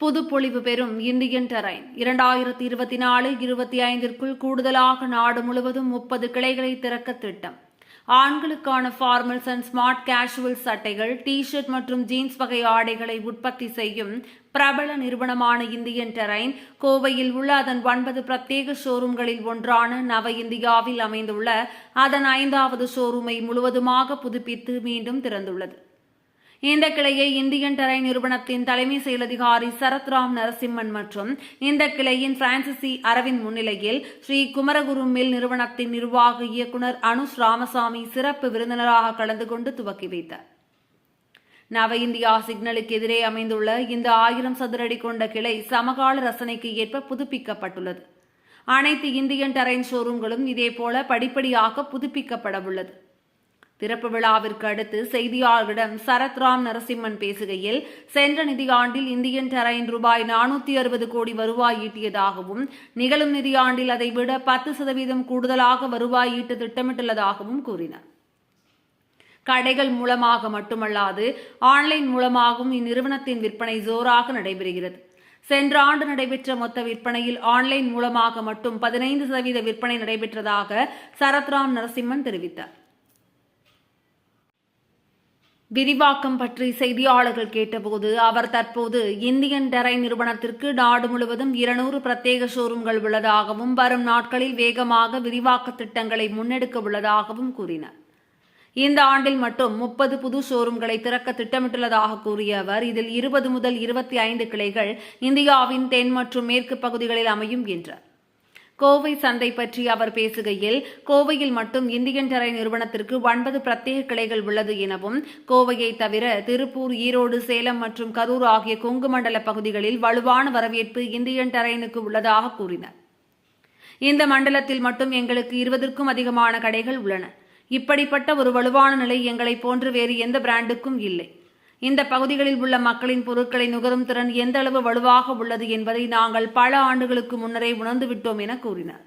புதுப்பொழிவு பெறும் Indian terrain இரண்டாயிரத்தி இருபத்தி நாலு இருபத்தி ஐந்திற்குள் கூடுதலாக நாடு முழுவதும் முப்பது கிளைகளை திறக்க திட்டம். ஆண்களுக்கான ஃபார்மல்ஸ் அண்ட் ஸ்மார்ட் கேஷுவல் சட்டைகள் டி ஷர்ட் மற்றும் ஜீன்ஸ் வகை ஆடைகளை உற்பத்தி செய்யும் பிரபல நிறுவனமான இந்தியன் டெரைன் கோவையில் உள்ள அதன் ஒன்பது பிரத்யேக ஷோரூம்களில் ஒன்றான நவ இந்தியாவில் அமைந்துள்ள அதன் ஐந்தாவது ஷோரூமை முழுவதுமாக புதுப்பித்து மீண்டும் திறந்துள்ளது. இந்த கிளையை இந்தியன் டரை நிறுவனத்தின் தலைமை செயலதிகாரி சரத்ராம் நரசிம்மன் மற்றும் இந்த கிளையின் பிரான்சிசி அரவிந்த் முன்னிலையில் ஸ்ரீ குமரகுரு மில் நிறுவனத்தின் நிர்வாக இயக்குனர் அனுஷ் ராமசாமி சிறப்பு விருந்தினராக கலந்து கொண்டு துவக்கி வைத்தார். நவ இந்தியா சிக்னலுக்கு எதிரே அமைந்துள்ள இந்த ஆயிரம் சதுரடி கொண்ட கிளை சமகால ரசனைக்கு ஏற்ப புதுப்பிக்கப்பட்டுள்ளது. அனைத்து இந்தியன் டரைன் ஷோரூம்களும் இதேபோல படிப்படியாக புதுப்பிக்கப்பட உள்ளது திறப்பு விழாவிற்கு அடுத்து செய்தியாளர்களிடம் சரத்ராம் நரசிம்மன் பேசுகையில் சென்ற நிதியாண்டில் இந்தியன் டெரைன் ரூபாய் நானூத்தி அறுபது கோடி வருவாய் ஈட்டியதாகவும் நிகழும் நிதியாண்டில் அதைவிட பத்து சதவீதம் கூடுதலாக வருவாய் ஈட்ட திட்டமிட்டுள்ளதாகவும் கூறினார். கடைகள் மூலமாக மட்டுமல்லாது ஆன்லைன் மூலமாகவும் இந்நிறுவனத்தின் விற்பனை ஜோராக நடைபெறுகிறது. சென்ற ஆண்டு நடைபெற்ற மொத்த விற்பனையில் ஆன்லைன் மூலமாக மட்டும் பதினைந்து சதவீத விற்பனை நடைபெற்றதாக சரத்ராம் நரசிம்மன் தெரிவித்தார். விரிவாக்கம் பற்றி செய்தியாளர்கள் கேட்டபோது அவர் தற்போது இந்தியன் டெரை நிறுவனத்திற்கு நாடு முழுவதும் இருநூறு பிரத்யேக ஷோரூம்கள் உள்ளதாகவும் வரும் நாட்களில் வேகமாக விரிவாக்க திட்டங்களை முன்னெடுக்க உள்ளதாகவும் கூறினார். இந்த ஆண்டில் மட்டும் முப்பது புது ஷோரூம்களை திறக்க திட்டமிட்டுள்ளதாக கூறிய அவர் இதில் இருபது முதல் இருபத்தி ஐந்து கிளைகள் இந்தியாவின் தென் மற்றும் மேற்கு பகுதிகளில் அமையும் என்றார். கோவை சந்தை பற்றி அவர் பேசுகையில் கோவையில் மட்டும் இந்தியன் டரை நிறுவனத்திற்கு ஒன்பது பிரத்யேக கிளைகள் உள்ளது எனவும் கோவையை தவிர திருப்பூர் ஈரோடு சேலம் மற்றும் கரூர் ஆகிய கொங்கு மண்டல பகுதிகளில் வலுவான வரவேற்பு இந்தியன் டரைனுக்கு உள்ளதாக கூறினார். இந்த மண்டலத்தில் மட்டும் எங்களுக்கு இருபதற்கும் அதிகமான கடைகள் உள்ளன. இப்படிப்பட்ட ஒரு வலுவான நிலை எங்களை போன்று வேறு எந்த பிராண்டுக்கும் இல்லை. இந்த பகுதிகளில் உள்ள மக்களின் பொருட்களை நுகரும் திறன் எந்த அளவு வலுவாக உள்ளது என்பதை நாங்கள் பல ஆண்டுகளுக்கு முன்னரே உணர்ந்துவிட்டோம் என கூறினார்.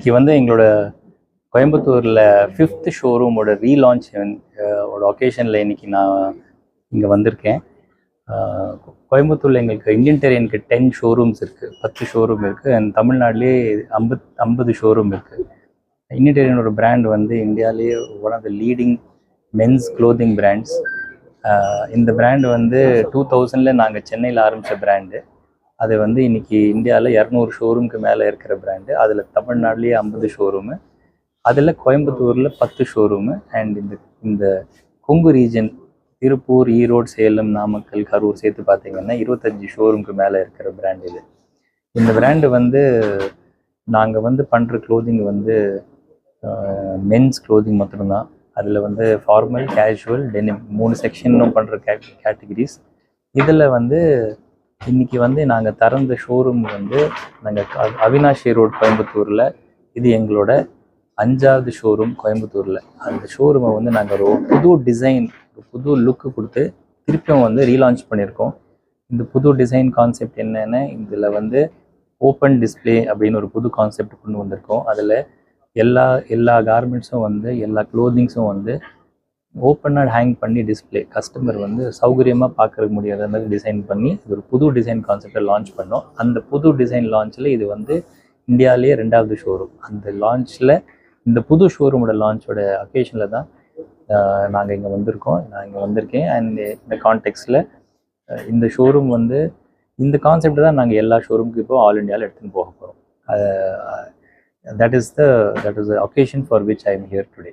இன்னைக்கு வந்து எங்களோட கோயம்புத்தூரில் ஃபிஃப்த் ஷோரூமோட ரீலான்ச் ஓட ஒகேஷனில் இன்னைக்கு நான் இங்கே வந்திருக்கேன். கோயம்புத்தூரில் எங்களுக்கு இந்தியன் டெரியனுக்கு டென் ஷோரூம்ஸ் இருக்குது பத்து ஷோரூம் இருக்குது அண்ட் தமிழ்நாட்டிலே ஐம்பத் ஐம்பது ஷோரூம் இருக்குது இந்தியன் டெரியனோட பிராண்ட் வந்து இந்தியாவிலேயே one of the leading men's clothing brands இந்த பிராண்ட் வந்து டூ தௌசண்டில் நாங்கள் சென்னையில் ஆரம்பித்த பிராண்டு அது வந்து இன்றைக்கி இந்தியாவில் இரநூறு ஷோரூம்க்கு மேலே இருக்கிற பிராண்டு அதில் தமிழ்நாட்டிலேயே ஐம்பது ஷோரூமு அதில் கோயம்புத்தூரில் பத்து ஷோரூமு அண்ட் இந்த இந்த கொங்கு ரீஜன் திருப்பூர் ஈரோடு சேலம் நாமக்கல் கரூர் சேர்த்து பார்த்தீங்கன்னா இருபத்தஞ்சி ஷோரூம்க்கு மேலே இருக்கிற பிராண்ட் இது. இந்த பிராண்டு வந்து நாங்கள் வந்து பண்ணுற க்ளோதிங் வந்து மென்ஸ் க்ளோதிங் மட்டும்தான். அதில் வந்து ஃபார்மல் கேஷுவல் டெனிம் மூணு செக்ஷனும் பண்ணுற கே கேட்டகிரிஸ் இதில் வந்து இன்னைக்கு வந்து நாங்கள் திறந்த ஷோரூம் வந்து நாங்கள் அவினாஷி ரோட் கோயம்புத்தூரில். இது எங்களோட அஞ்சாவது ஷோரூம் கோயம்புத்தூரில். அந்த ஷோரூமை வந்து நாங்கள் ஒரு புது டிசைன் புது லுக்கு கொடுத்து திருப்பியும் வந்து ரீலான்ச் பண்ணியிருக்கோம். இந்த புது டிசைன் கான்செப்ட் என்னென்னா இதில் வந்து ஓப்பன் டிஸ்ப்ளே அப்படின்னு ஒரு புது கான்செப்ட் கொண்டு வந்திருக்கோம். அதில் எல்லா எல்லா கார்மெண்ட்ஸும் வந்து எல்லா க்ளோதிங்ஸும் வந்து ஓப்பனாக ஹேங் பண்ணி டிஸ்ப்ளே கஸ்டமர் வந்து சௌகரியமாக பார்க்கறதுக்கு முடியாத மாதிரி டிசைன் பண்ணி இது ஒரு புது டிசைன் கான்செப்டை லான்ச் பண்ணோம். அந்த புது டிசைன் லான்ச்சில் இது வந்து இந்தியாவிலேயே ரெண்டாவது ஷோரூம் அந்த லான்ச்சில் இந்த புது ஷோரூமோட லான்ச்சோட அக்கேஷனில் தான் நாங்கள் இங்கே வந்திருக்கோம். நான் இங்கே வந்திருக்கேன். அண்ட் இந்த கான்டெக்ஸில் இந்த ஷோரூம் வந்து இந்த கான்செப்ட் தான் நாங்கள் எல்லா ஷோரூமுக்கு இப்போ ஆல் இண்டியாவில் எடுத்துன்னு போக போகிறோம் that is the that is the occasion for which I am here today